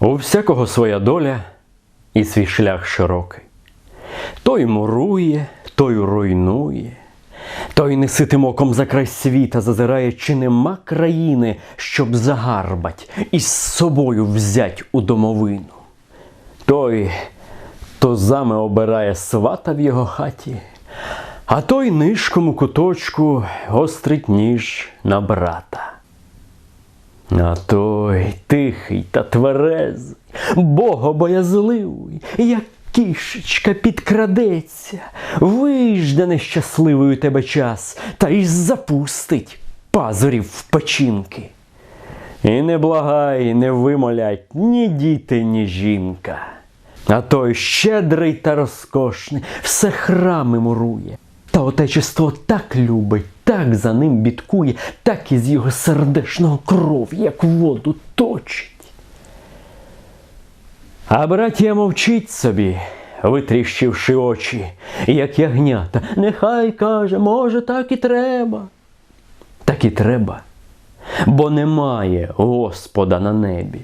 У всякого своя доля і свій шлях широкий. Той мурує, той руйнує, той неситим оком за край світа зазирає, чи нема країни, щоб загарбать і з собою взять у домовину. Той тозами обирає свата в його хаті, а той нишком у куточку гострить ніж на брата. А той тихий та тверезий, богобоязливий, як кішечка підкрадеться, вижде нещасливий тебе час, та й запустить пазурів в печінки. І не благай, не вимолять ні діти, ні жінка. А той щедрий та розкошний, все храми мурує. Та отечество так любить, так за ним бідкує, так із його сердешного кров, як воду точить. А братія мовчить собі, витріщивши очі, як ягнята. Нехай каже, може, так і треба. Так і треба, бо немає Господа на небі.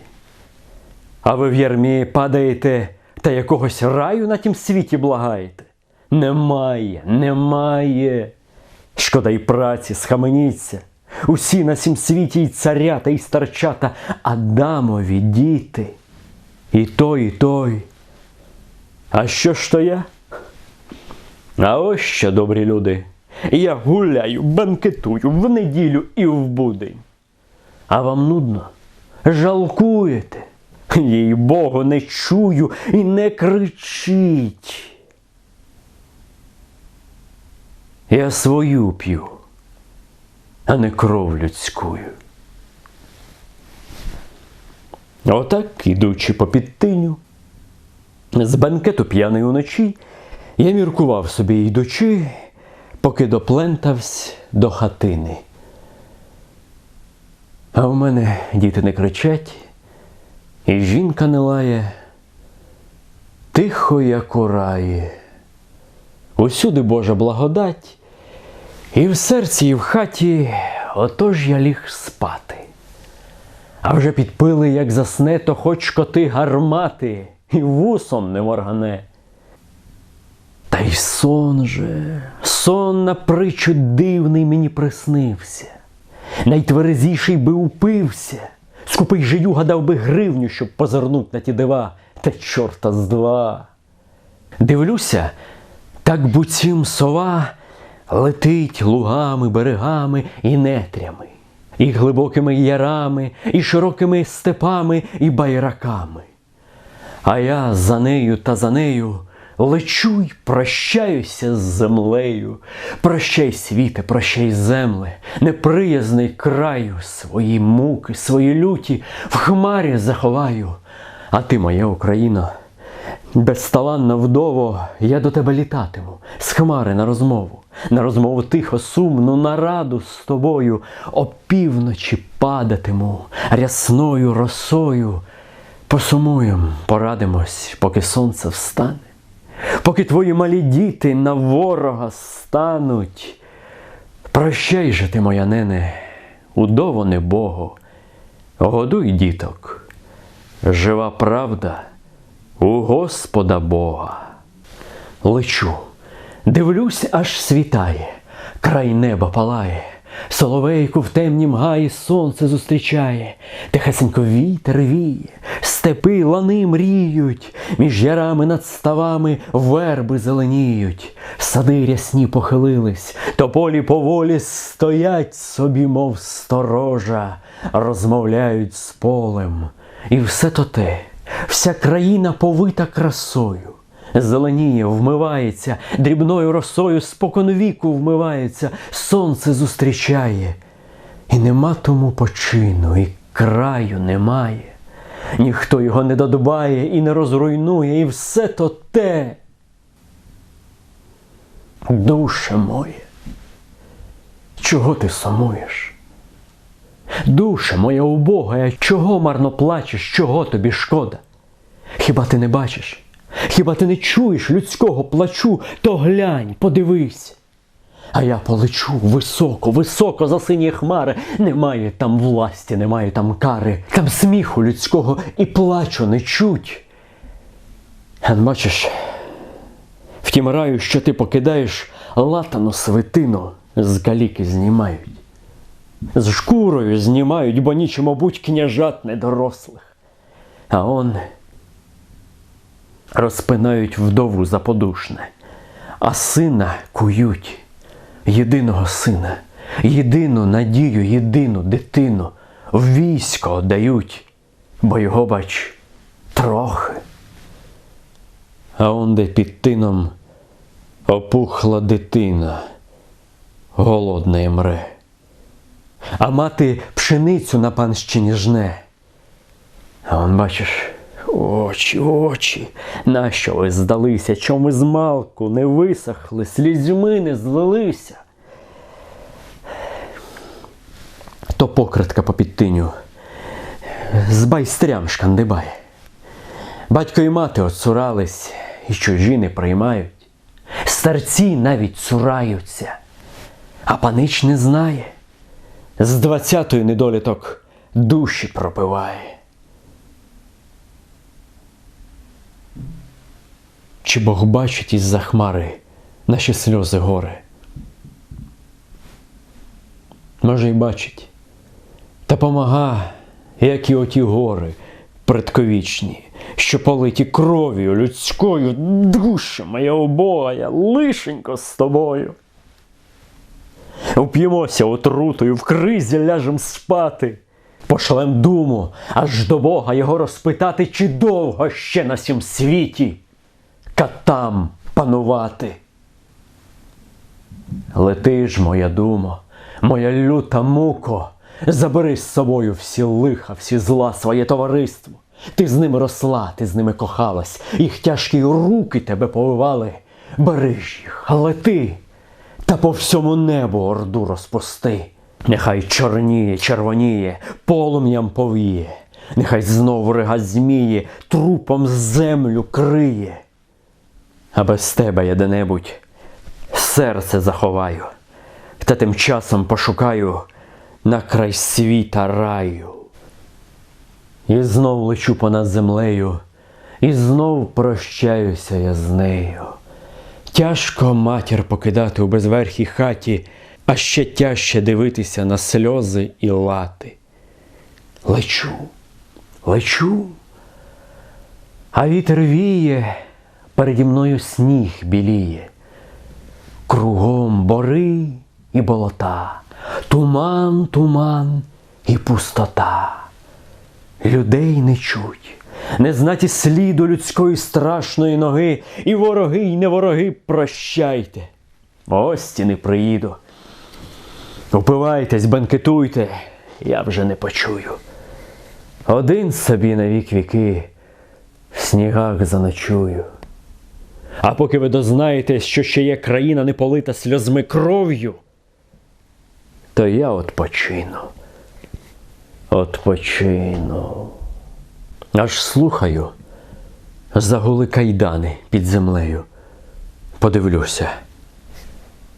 А ви в ярмі падаєте та якогось раю на тім світі благаєте. Немає, немає. Шкода й праці, схаменіться. Усі на сім світі й царята, і старчата, Адамові діти. І той, і той. А що ж то я? А ось що, добрі люди. Я гуляю, банкетую в неділю і в будень. А вам нудно? Жалкуєте? Їй Богу, не чую і не кричіть. Я свою п'ю, а не кров людськую. Отак, ідучи по підтиню, з банкету п'яний уночі, я міркував собі йдучи, поки доплентавсь до хатини. А в мене діти не кричать, і жінка не лає, тихо, як у раї. Усюди Божа благодать, і в серці, і в хаті, отож я ліг спати. А вже підпили, як засне, то хоч коти гармати, і вусом не моргане. Та й сон же, сон на притчу дивний мені приснився. Найтверезіший би упився, скупий жиюга дав би гривню, щоб позирнуть на ті дива, та чорта з два. Дивлюся, так буцім сова летить лугами, берегами і нетрями, і глибокими ярами, і широкими степами, і байраками. А я за нею та за нею лечу й прощаюся з землею. Прощай, світе, прощай, земле, неприязний краю, свої муки, свої люті в хмарі заховаю. А ти, моя Україна, безталанна вдово, я до тебе літатиму, з хмари на розмову, на розмову тихо, сумну, на раду з тобою, опівночі падатиму. Рясною росою. Посумуєм, порадимось, поки сонце встане, поки твої малі діти на ворога стануть. Прощай же ти, моя нене, удово не Богу, годуй діток, жива правда у Господа Бога. Лечу, дивлюсь, аж світає, край неба палає. Соловейку в темнім гаї сонце зустрічає, тихесенько вітер віє, степи лани мріють, між ярами над ставами верби зеленіють, сади рясні похилились, тополі поволі стоять собі, мов сторожа, розмовляють з полем. І все то те, вся країна повита красою. Зеленіє, вмивається, дрібною росою споконвіку вмивається, сонце зустрічає. І нема тому почину, і краю немає. Ніхто його не додбає і не розруйнує, і все то те. Душе моє, чого ти сумуєш? Душе моя убога, чого марно плачеш, чого тобі шкода? Хіба ти не бачиш? Хіба ти не чуєш людського плачу, то глянь, подивись. А я полечу високо, високо за сині хмари. Немає там власті, немає там кари, там сміху людського і плачу не чуть. Бачиш, в тім раю, що ти покидаєш, латану свитину з каліки знімають. З шкурою знімають, бо нічому будь княжат недорослих. А он розпинають вдову заподушне, а сина кують, єдиного сина, єдину надію, єдину дитину в військо дають, бо його, бач, трохи. А он де під тином опухла дитина, голодна й мре. А мати пшеницю на панщині жне. А он бачиш, очі, очі, нащо ви здалися, чому з малку не висохли, слізьми не злилися. То покритка по підтиню з байстрям шкандибає. Батько і мати оцурались і чужі не приймають. Старці навіть цураються, а панич не знає. З двадцятої недоліток душі пропиває. Чи Бог бачить із-за хмари наші сльози гори? Може, й бачить, та помага, як і оті гори предковічні, що политі кров'ю людською, душа моя убогая, лишенько з тобою. Уп'ємося отрутою, в кризі ляжем спати. Пошлем думу аж до Бога його розпитати, чи довго ще на сім світі катам панувати. Лети ж, моя думо, моя люта муко, забери з собою всі лиха, всі зла, своє товариство. Ти з ними росла, ти з ними кохалась, їх тяжкі руки тебе повивали. Бери ж їх, лети, та по всьому небу орду розпусти. Нехай чорніє, червоніє, полум'ям повіє, нехай знов рига зміє, трупом землю криє. А без тебе я де-небудь серце заховаю, та тим часом пошукаю на край світа раю. І знов лечу понад землею, і знов прощаюся я з нею. Тяжко матір покидати у безверхій хаті, а ще тяжче дивитися на сльози і лати. Лечу, лечу, а вітер віє, переді мною сніг біліє. Кругом бори і болота, туман, туман і пустота. Людей не чуть, не знаті сліду людської страшної ноги, і вороги, й не вороги, прощайте. Гості не приїду. Упивайтесь, бенкетуйте, я вже не почую. Один собі на вік віки в снігах заночую. А поки ви дознаєтесь, що ще є країна не полита сльозми кров'ю, то я odpoчину. Odpoчину. Аж слухаю, загули кайдани під землею. Подивлюся.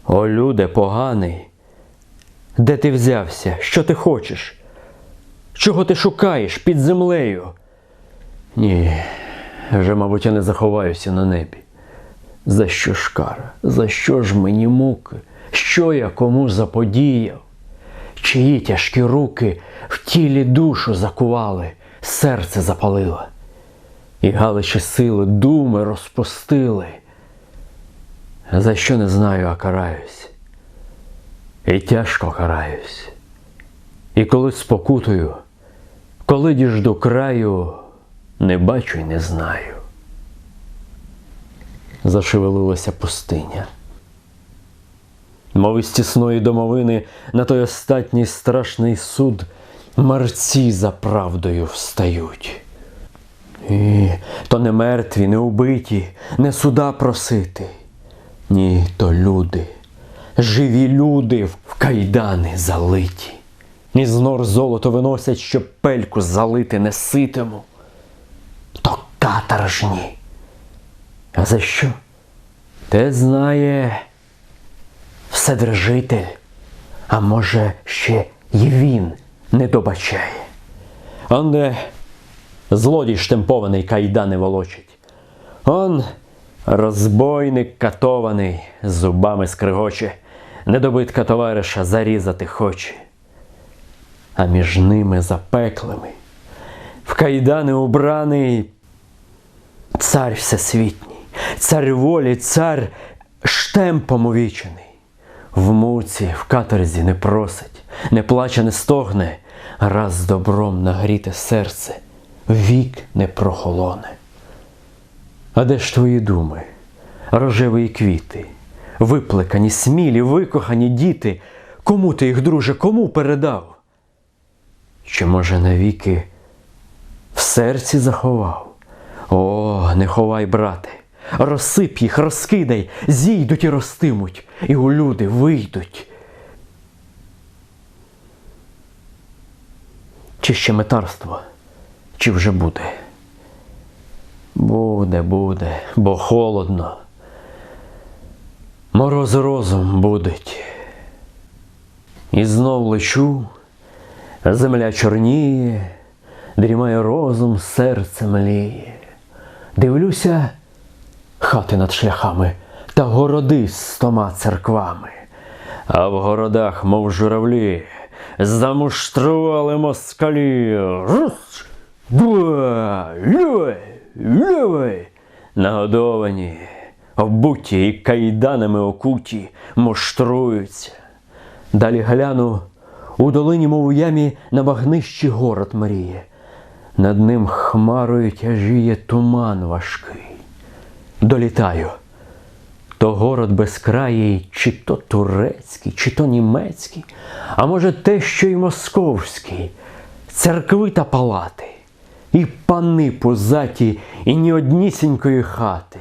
О, люде поганий, де ти взявся? Що ти хочеш? Чого ти шукаєш під землею? Ні, вже, мабуть, я не заховаюся на небі. За що ж кара? За що ж мені муки? Що я кому заподіяв? Чиї тяжкі руки в тілі душу закували, серце запалило, і галичі сили думи розпустили. За що не знаю, а караюсь. І тяжко караюсь. І коли спокутую, коли діжду краю, не бачу й не знаю. Зашевелилася пустиня. Мов із тісної домовини на той остатній страшний суд мерці за правдою встають. І то не мертві, не убиті, не суда просити. Ні, то люди, живі люди в кайдани залиті. Із нор золото виносять, щоб пельку залити не ситиму. То каторжні. А за що? Те знає Вседержитель, а може ще й він не добачає. Он де злодій штемпований кайдани волочить. Он розбойник катований, зубами скригоче, недобитка товариша зарізати хоче. А між ними запеклими, в кайдани убраний цар всесвітній, цар волі, цар штемпом увічений. В муці, в каторзі не просить, не плаче, не стогне, раз добром нагріте серце, вік не прохолоне. А де ж твої думи, рожеві квіти, виплекані, смілі, викохані діти, кому ти їх, друже, кому передав? Чи, може, навіки в серці заховав? О, не ховай, брате, розсип їх, розкидай, зійдуть і ростимуть, і у люди вийдуть. Чи ще метарство, чи вже буде? Буде, буде, бо холодно. Мороз розум будуть. І знов лечу, земля чорніє, дрімає розум, серце мліє. Дивлюся, хати над шляхами та городи з стома церквами. А в городах, мов журавлі, замуштрували москалі. Рус! Буа! Льой! Льой! Нагодовані, обуті і кайданами окуті, муштруються. Далі гляну, у долині, мов у ямі, на багнищі город мріє. Над ним хмарою тяжіє туман важкий. Долітаю. То город безкраїй, чи то турецький, чи то німецький, а може те, що й московський, церкви та палати, і пани позаті, і ні однісінької хати.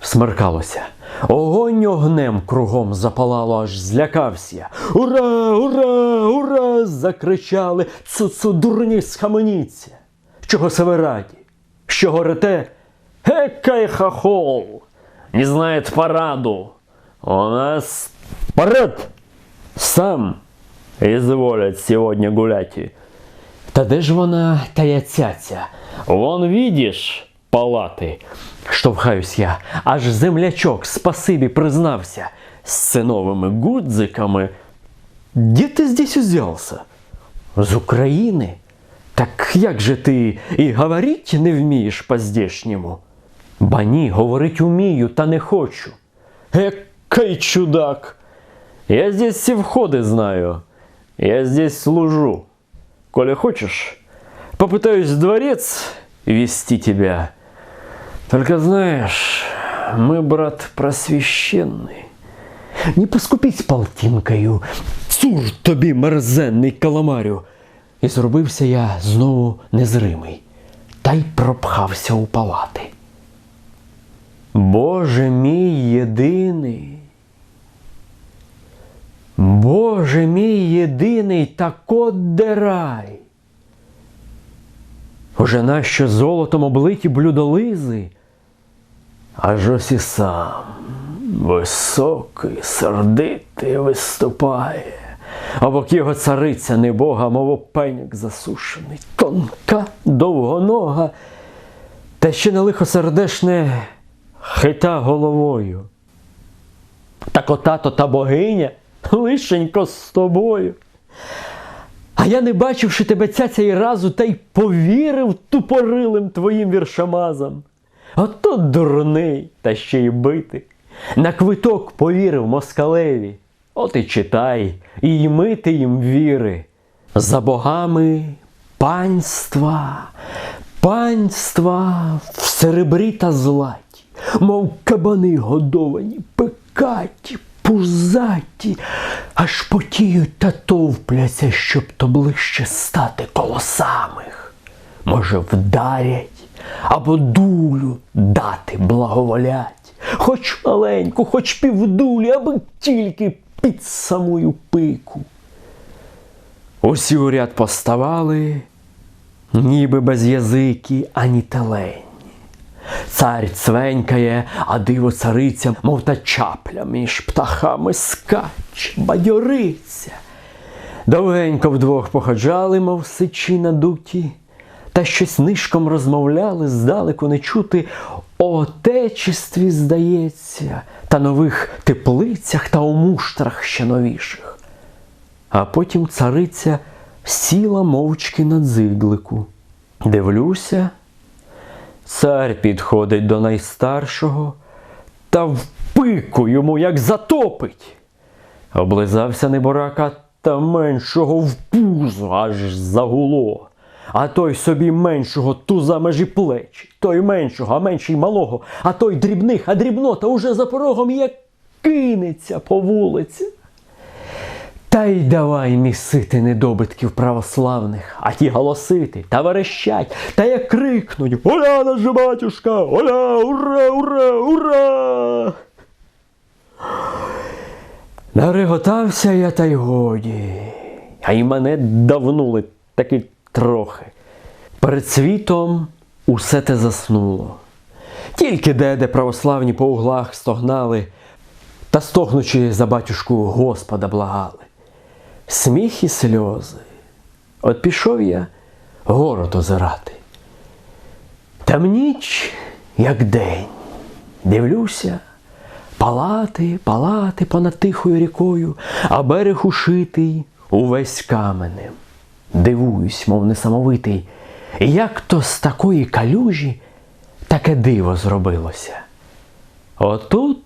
Смеркалося. Огонь огнем кругом запалало, аж злякався. Ура, ура, ура! закричали. Цуцу, дурні, схаменіться. Чого се ви раді? Що горите? Екай хахол! Не знает параду. У нас парад сам изволят сегодня гулять. Та де ж вона тая цяця? Вон видиш палати. Штовхаюсь я, аж землячок спасибі признався з синовими гудзиками. Де ти здесь узявся? З України? Так як же ти і говорить не вмієш по-здешньому? Ба ні, говорить умію, та не хочу. Екай чудак! Я здесь все входы знаю. Я здесь служу. Коли хочешь, попытаюсь в дворец вести тебя. Только знаешь, мы, брат, просвященный. Не поскупись полтинкою, цур тобі мерзенний каламарю. І зробився я знову незримий, та й пропхався у палати. Боже мій єдиний. Боже мій єдиний, так от дерай. Уже нащо золотом облиті блюдолизи, аж ось і сам високий, сердитий виступає. Обок його цариця небога, мов опеньок засушений, тонка, довгонога, та ще на лихо сердешне хита головою. Так отато та богиня лишенько з тобою. А я, не бачивши тебе цяця й разу, та й повірив тупорилим твоїм віршамазам. Ото дурний, та ще й битий. На квиток повірив москалеві. От і читай, і йми ти їм віри. За богами панства, панства в серебрі та златі, мов кабани годовані, пекаті, пузаті, аж потіють та товпляться, щоб то ближче стати коло самих. Може, вдарять або дулю дати благоволять, хоч маленьку, хоч півдулі, аби тільки під самую пику. Усі у ряд поставали, ніби без язики, ані телені. Цар цвенькає, а диво цариця, мов та чапля між птахами скач, бадьориться. Довгенько вдвох походжали, мов сичі надуті, та щось нишком розмовляли, здалеку не чути. О отечестві, здається, та нових теплицях та у муштрах ще новіших. А потім цариця сіла мовчки на дзиглику. Дивлюся, цар підходить до найстаршого та в пику йому як затопить. Облизався неборака та меншого в пузо аж загуло. А той собі меншого туза межі плеч, той меншого, а менший малого, а той дрібних, а дрібнота уже за порогом як кинеться по вулиці. Та й давай місити недобитків православних, а ті голосити та верещать, та як крикнуть Оля наш батюшка! Оля! Ура! Ура! Ура! Нареготався я та й годі, а й мене давнули таки трохи. Перед світом усе те заснуло. Тільки де-де православні по углах стогнали та стогнучи за батюшку Господа благали. Сміх і сльози. От пішов я город озирати. Там ніч, як день, дивлюся, палати, палати понад тихою рікою, а берег ушитий увесь каменем. Дивуюсь, мов несамовитий, як то з такої калюжі таке диво зробилося. Отут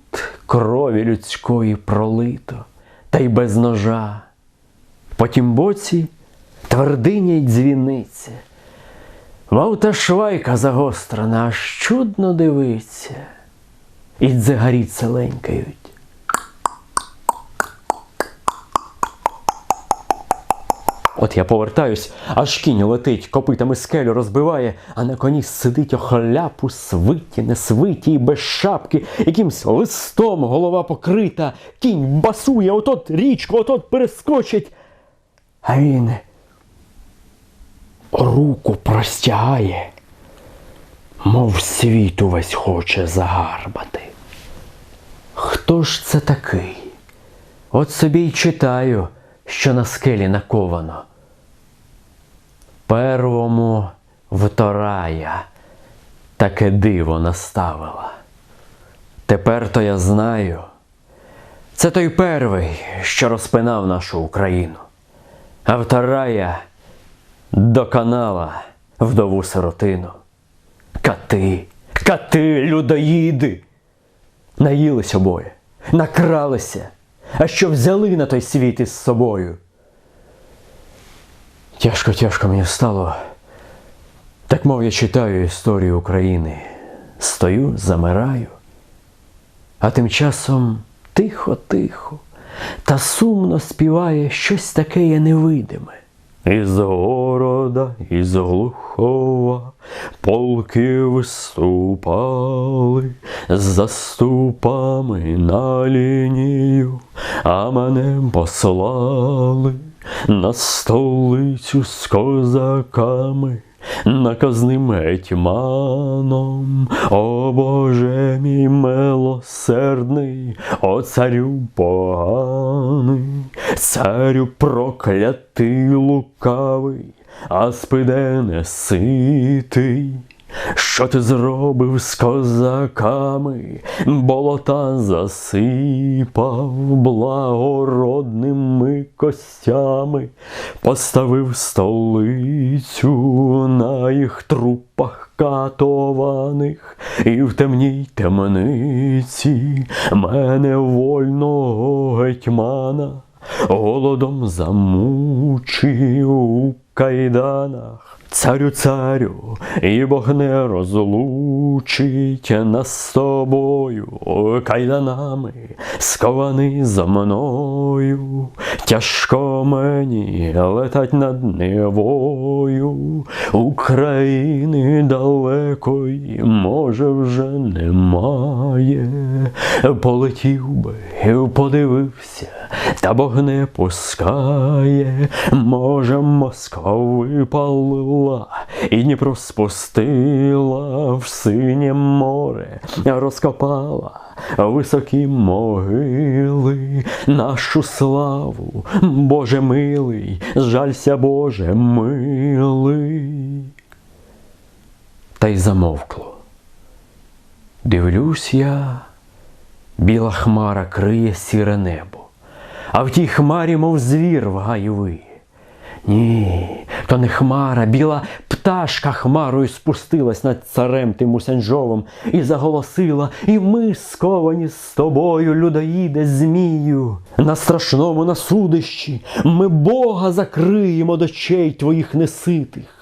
крові людської пролито, та й без ножа. По тім боці твердиня й дзвіниця. Мов та швайка загострена, аж чудно дивиться, і дзигарі целенькають. От я повертаюсь, аж кінь летить, копитами скелю розбиває, а на коні сидить охляпу свиті, не свиті і без шапки, якимсь листом голова покрита, кінь басує, отот річку, отот перескочить. А він руку простягає, мов світ увесь хоче загарбати. Хто ж це такий? От собі й читаю, що на скелі наковано. Первому вторая таке диво наставила. Тепер то я знаю. Це той первий, що розпинав нашу Україну. А вторая доконала вдову сиротину. Кати, кати, людоїди. Наїлись обоє, накралися, а що взяли на той світ із собою. Тяжко, тяжко мені стало. Так мов я читаю історію України. Стою, замираю. А тим часом тихо-тихо та сумно співає щось таке є невидиме. Із города, із глухова полки виступали з заступами на лінію, а мене послали на столицю з козаками. Наказним етьманом, о Боже мій милосердний, о царю поганий, царю проклятий лукавий, а спиде не ситий. Що ти зробив з козаками, болота засипав благородними костями, поставив столицю на їх трупах катованих, і в темній темниці мене вольного гетьмана голодом замучив у кайданах. Царю, царю, і Бог не розлучить нас з тобою. Кайданами, скований за мною, тяжко мені летать над Невою, України далеко якої, може, вже немає. Полетів би, подивився, та Бог не пускає. Може, Москва випалила і Дніпро спустила в синє море, розкопала високі могили, нашу славу, Боже милий, жалься, Боже милий. Та й замовкло. Дивлюсь я, біла хмара криє сіре небо, а в тій хмарі, мов звір в гаї виє. Ні, то не хмара, біла пташка хмарою спустилась над царем тим Усянжовим і заголосила, і ми сковані з тобою, людоїде, змію. На страшному насудищі ми Бога закриємо до очей твоїх неситих.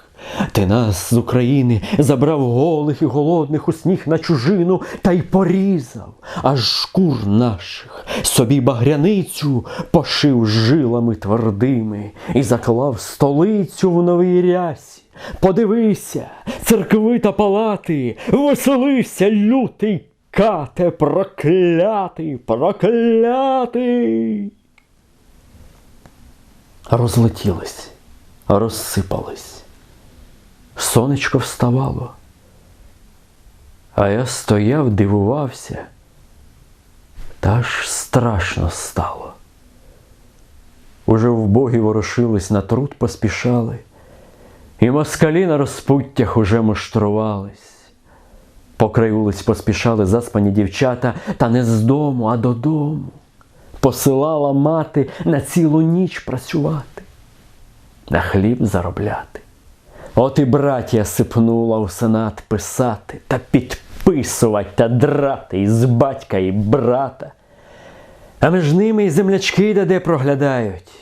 Ти нас з України забрав голих і голодних у сніг на чужину та й порізав, аж шкур наших собі багряницю пошив жилами твердими і заклав столицю в новій рясі. Подивися, церкви та палати, веселися, лютий кате, проклятий, проклятий. Розлетілись, розсипались. Сонечко вставало. А я стояв, дивувався, та аж страшно стало. Уже вбогі ворушились, на труд поспішали, і москалі на розпуттях уже муштрувались. По вулиць поспішали заспані дівчата, та не з дому, а додому. Посилала мати на цілу ніч працювати, на хліб заробляти. От і братія сипнула у сенат писати та підписувати та драти із батька і брата. А між ними й землячки де проглядають.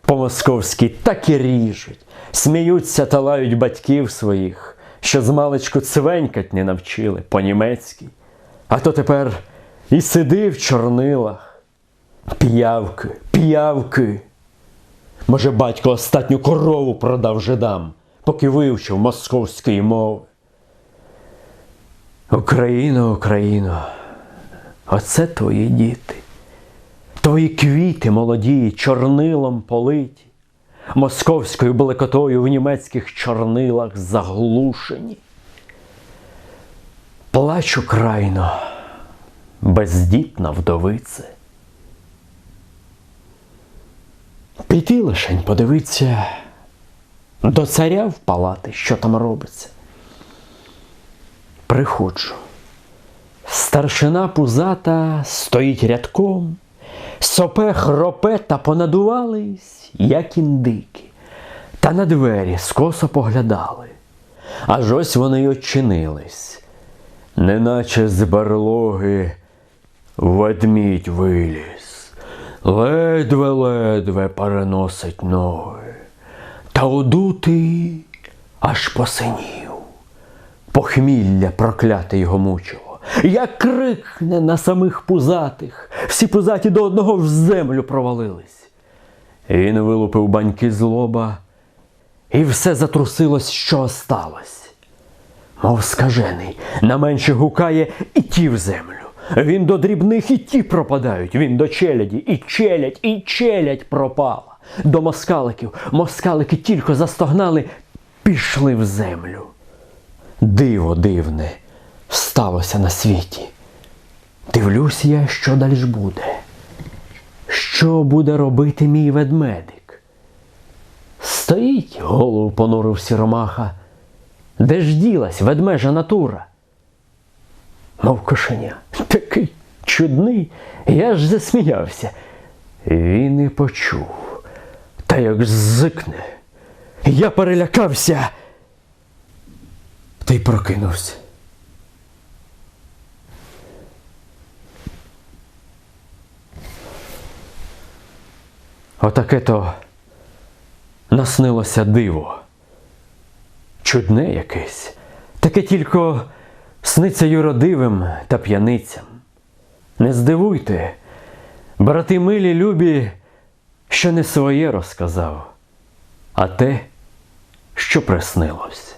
По-московськи так і ріжуть, сміються та лають батьків своїх, що з маличку цвенькать не навчили по-німецьки. А то тепер і сиди в чорнилах. П'явки, п'явки. Може, батько остатню корову продав жидам, поки вивчив московської мови. Україно, Україно, оце твої діти, твої квіти молоді, чорнилом политі, московською блекотою в німецьких чорнилах заглушені. Плачу крайно, бездітна вдовице. Піти лишень подивиться до царя в палати, що там робиться. Приходжу. Старшина пузата стоїть рядком, сопе хропе та понадувались, як індики, та на двері скосо поглядали. Аж ось вони й очинились, неначе з барлоги ведмідь виліз, ледве-ледве переносить ноги, та одутий аж посинів. Похмілля прокляте його мучило. Як крикне на самих пузатих, всі пузаті до одного в землю провалились. Він вилупив баньки з лоба, і все затрусилось, що осталось. Мов скажений, на менше гукає і ті в землю. Він до дрібних і ті пропадають, він до челяді, і челядь, і челядь пропала. До москаликів москалики тільки застогнали, пішли в землю. Диво дивне сталося на світі. Дивлюсь я, що далі буде. Що буде робити мій ведмедик? Стоїть, голову понурив сіромаха. Де ж ділась ведмежа натура? Мов кошеня. Такий чудний, я ж засміявся. Він і почув, та як зикне. Я перелякався та й прокинувся. Отаке то наснилося диво. Чудне якесь, таке тільки сниться юродивим та п'яницям. Не здивуйте, брати милі любі, що не своє розказав, а те, що приснилось.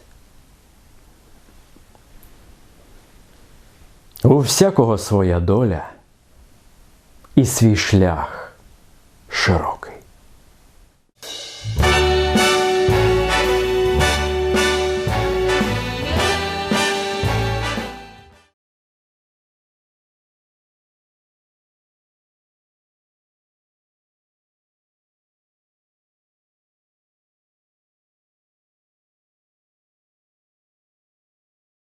У всякого своя доля і свій шлях широкий.